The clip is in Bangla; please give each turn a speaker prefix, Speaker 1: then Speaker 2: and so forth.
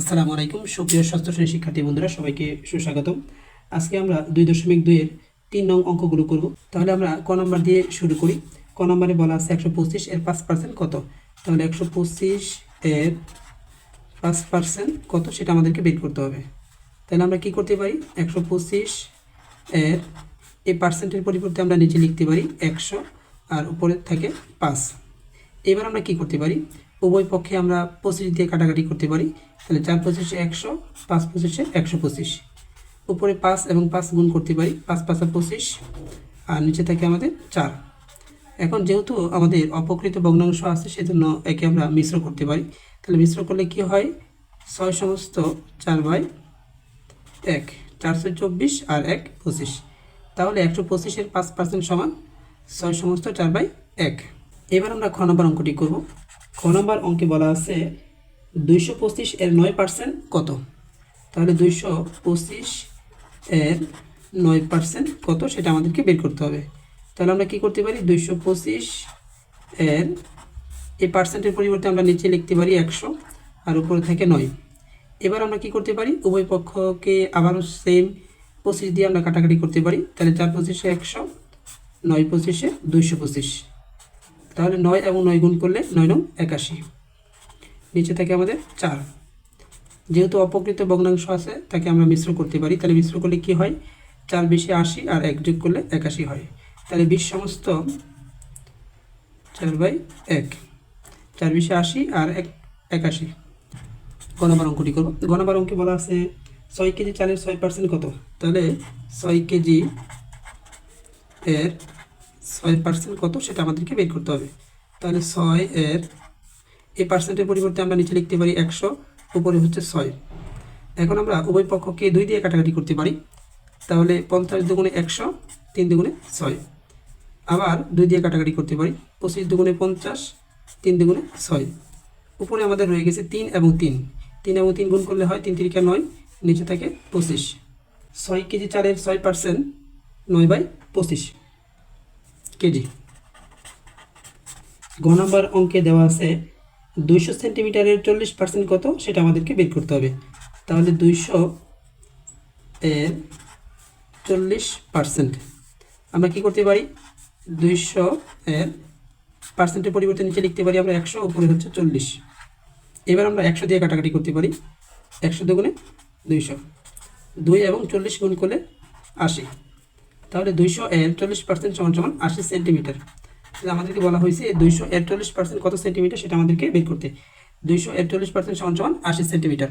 Speaker 1: আসসালামু আলাইকুম। সুপ্রিয় ষষ্ঠ শ্রেণির শিক্ষার্থী বন্ধুরা, সবাইকে সুস্বাগতম। আজকে আমরা দুই দশমিক দুইয়ের তিন নং অঙ্কগুলো করব। তাহলে আমরা ক নম্বর দিয়ে শুরু করি। ক নম্বরে বলা আছে একশো পঁচিশ এর পাঁচ পার্সেন্ট কত? তাহলে একশো পঁচিশ এর পাঁচ পার্সেন্ট কত সেটা আমাদেরকে বের করতে হবে। তাহলে আমরা কি করতে পারি? একশো পঁচিশ এর এই পার্সেন্টের পরিবর্তে আমরা নিচে লিখতে পারি একশো আর উপরে থাকে পাঁচ। এবার আমরা কি করতে পারি? উভয় পক্ষে আমরা পঁচিশ দিয়ে কাটাকাটি করতে পারি। তাহলে চার পঁচিশে একশো, পাঁচ পঁচিশে একশো পঁচিশ। উপরে পাঁচ এবং পাঁচ গুণ করতে পারি, পাঁচ পাঁচা পঁচিশ, আর নিচে থাকে আমাদের চার। এখন যেহেতু আমাদের অপকৃত ভগ্নাংশ আছে, সেজন্য একে আমরা মিশ্র করতে পারি। তাহলে মিশ্র করলে কি হয়? ছয় সমস্ত চার বাই এক, চারশো চব্বিশ আর এক পঁচিশ। তাহলে একশো পঁচিশের পাঁচ পার্সেন্ট সমান ছয় সমস্ত চার বাই এক। এবার আমরা খ নম্বর অঙ্কটি করব। খ নম্বর অঙ্কে বলা আছে দুইশো পঁচিশ এর নয় পার্সেন্ট কত? তাহলে দুইশো পঁচিশ এর নয় পার্সেন্ট কত সেটা আমাদেরকে বের করতে হবে। তাহলে আমরা কি করতে পারি? দুইশো পঁচিশ এর এই পার্সেন্টের পরিবর্তে আমরা নিচে লিখতে পারি একশো আর উপরে থাকে নয়। এবার আমরা কি করতে পারি? উভয় পক্ষকে আবারও সেম পঁচিশ দিয়ে আমরা কাটাকাটি করতে পারি। তাহলে চার পঁচিশে একশো, নয় পঁচিশে দুইশো পঁচিশ। তাহলে নয় এবং নয় গুণ করলে নয় নং একাশি। নিচে থাকে আমাদের চার। যেহেতু অপকৃত ভগ্নাংশ আছে, তাকে আমরা মিশ্র করতে পারি। তাহলে মিশ্র করলে কি হয়? চার বেশি আশি আর এক যোগ করলে একাশি হয়। তাহলে বিশ সমস্ত চার বাই এক। চার বিশে আশি আর এক, একাশি। গণবার অঙ্কটি করব। গণবার অঙ্কে বলা আছে, ছয় কেজি চালের ছয় পার্সেন্ট কত? তাহলে ছয় কেজি এর ছয় পার্সেন্ট কত সেটা আমাদেরকে বের করতে হবে। তাহলে ছয় এর এই পার্সেন্টের পরিবর্তে আমরা নিচে লিখতে পারি একশো, উপরে হচ্ছে ছয়। এখন আমরা উভয় পক্ষকে দুই দিয়ে কাটাকাটি করতে পারি। তাহলে পঞ্চাশ দুগুণে একশো, তিন দুগুণে ছয়। আবার দুই দিয়ে কাটাকাটি করতে পারি, পঁচিশ দুগুণে পঞ্চাশ, তিন দুগুণে ছয়। উপরে আমাদের রয়ে গেছে তিন এবং তিন। তিন এবং তিন গুণ করলে হয় তিন তিরিকা নয়, নিচে থাকে পঁচিশ। ছয় কেজি চালের ছয় পার্সেন্ট নয় বাই পঁচিশ। কেজি। গ নম্বর অঙ্কে দেওয়া আছে দুইশো সেন্টিমিটারের চল্লিশ পার্সেন্ট কত সেটা আমাদেরকে বের করতে হবে। তাহলে দুইশো এর চল্লিশ পার্সেন্ট। আমরা কি করতে পারি? দুইশো এর পার্সেন্টের পরিবর্তে নিচে লিখতে পারি আমরা একশো, উপরে হচ্ছে চল্লিশ। এবার আমরা একশো দিয়ে কাটাকাটি করতে পারি। একশো দুগুণে দুইশো। দুই এবং চল্লিশ গুণ করলে আশি। তাহলে দুইশো একচল্লিশ পার্সেন্ট সমান সমান আশি সেন্টিমিটার তাহলে আমাদেরকে বলা হয়েছে দুইশো একচল্লিশ পার্সেন্ট কত সেন্টিমিটার সেটা আমাদেরকে বের করতে। দুইশো একচল্লিশ পার্সেন্ট সমান সমান আশি সেন্টিমিটার